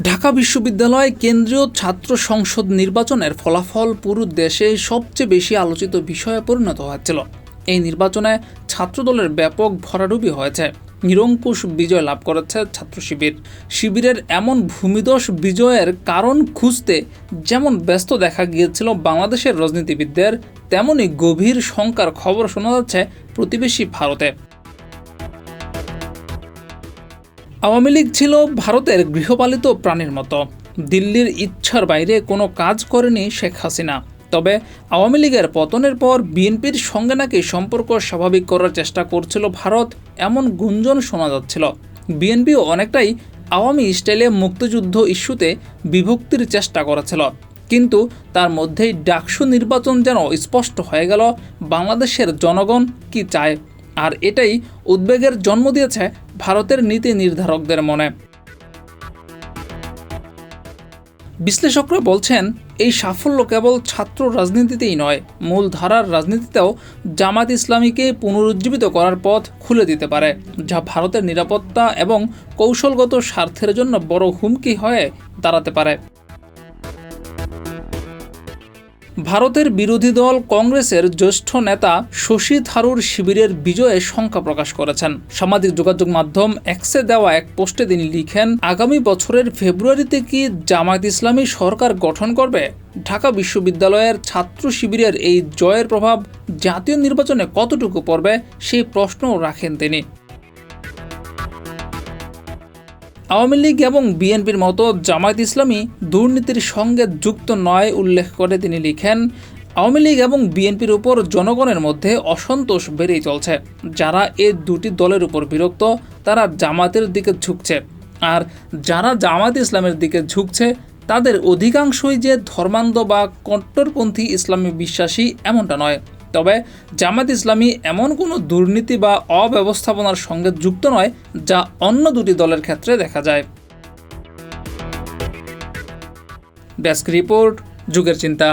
ঢাকা বিশ্ববিদ্যালয় কেন্দ্রীয় ছাত্র সংসদ নির্বাচনের ফলাফল পুরো দেশে সবচেয়ে বেশি আলোচিত বিষয়ে পরিণত হয়েছিল। এই নির্বাচনে ছাত্রদলের ব্যাপক ভরাডুবি হয়েছে। নিরঙ্কুশ বিজয় লাভ করেছে ছাত্র শিবির। শিবিরের এমন ভূমিদোষ বিজয়ের কারণ খুঁজতে যেমন ব্যস্ত দেখা গিয়েছিল বাংলাদেশের রাজনীতিবিদদের তেমনই গভীর শঙ্কার খবর শোনা যাচ্ছে প্রতিবেশী ভারতে। আওয়ামী লীগ ছিল ভারতের গৃহপালিত প্রাণীর মতো। দিল্লির ইচ্ছার বাইরে কোনো কাজ করেনি শেখ হাসিনা। তবে আওয়ামী লীগের পতনের পর বিএনপির সঙ্গে নাকি সম্পর্ক স্বাভাবিক করার চেষ্টা করছিল ভারত, এমন গুঞ্জন শোনা যাচ্ছিল। বিএনপিও অনেকটাই আওয়ামী স্টাইলে মুক্তিযুদ্ধ ইস্যুতে বিভক্তির চেষ্টা করেছিল। কিন্তু তার মধ্যেই ডাকসু নির্বাচন যেন স্পষ্ট হয়ে গেল, বাংলাদেশের জনগণ কি চায়? আর এটাই উদ্বেগের জন্ম দিয়েছে ভারতের নীতি নির্ধারকদের মনে। বিশ্লেষকরা বলছেন, এই সাফল্য কেবল ছাত্র রাজনীতিতেই নয়, মূল ধারার রাজনীতিতেও জামাত ইসলামীকে পুনরুজ্জীবিত করার পথ খুলে দিতে পারে, যা ভারতের নিরাপত্তা এবং কৌশলগত স্বার্থের জন্য বড় হুমকি হয়ে দাঁড়াতে পারে। ভারতের বিরোধী দল কংগ্রেসের জ্যেষ্ঠ নেতা শশী থারুর শিবিরের বিজয়ে শঙ্কা প্রকাশ করেছেন। সামাজিক যোগাযোগ মাধ্যম এক্সে দেওয়া এক পোস্টে তিনি লিখেন, আগামী বছরের ফেব্রুয়ারিতে কি জামায়াত ইসলামী সরকার গঠন করবে? ঢাকা বিশ্ববিদ্যালয়ের ছাত্র শিবিরের এই জয়ের প্রভাব জাতীয় নির্বাচনে কতটুকু পড়বে? সেই প্রশ্নও রাখেন তিনি। আওয়ামী লীগ এবং বিএনপির মতো জামায়াত ইসলামী দুর্নীতির সঙ্গে যুক্ত নয় উল্লেখ করে তিনি লিখেন, আওয়ামী লীগ এবং বিএনপির উপর জনগণের মধ্যে অসন্তোষ বেড়েই চলছে। যারা এ দুটি দলের উপর বিরক্ত, তারা জামাতের দিকে ঝুঁকছে। আর যারা জামাত ইসলামের দিকে ঝুঁকছে, তাদের অধিকাংশই যে ধর্মান্ধ বা কট্টরপন্থী ইসলামী বিশ্বাসী এমনটা নয়। তবে জামাত ইসলামী এমন কোনো দুর্নীতি বা অব্যবস্থাপনার সঙ্গে যুক্ত নয় যা অন্য দুটি দলের ক্ষেত্রে দেখা যায়। ডেস্ক রিপোর্ট, যুগের চিন্তা।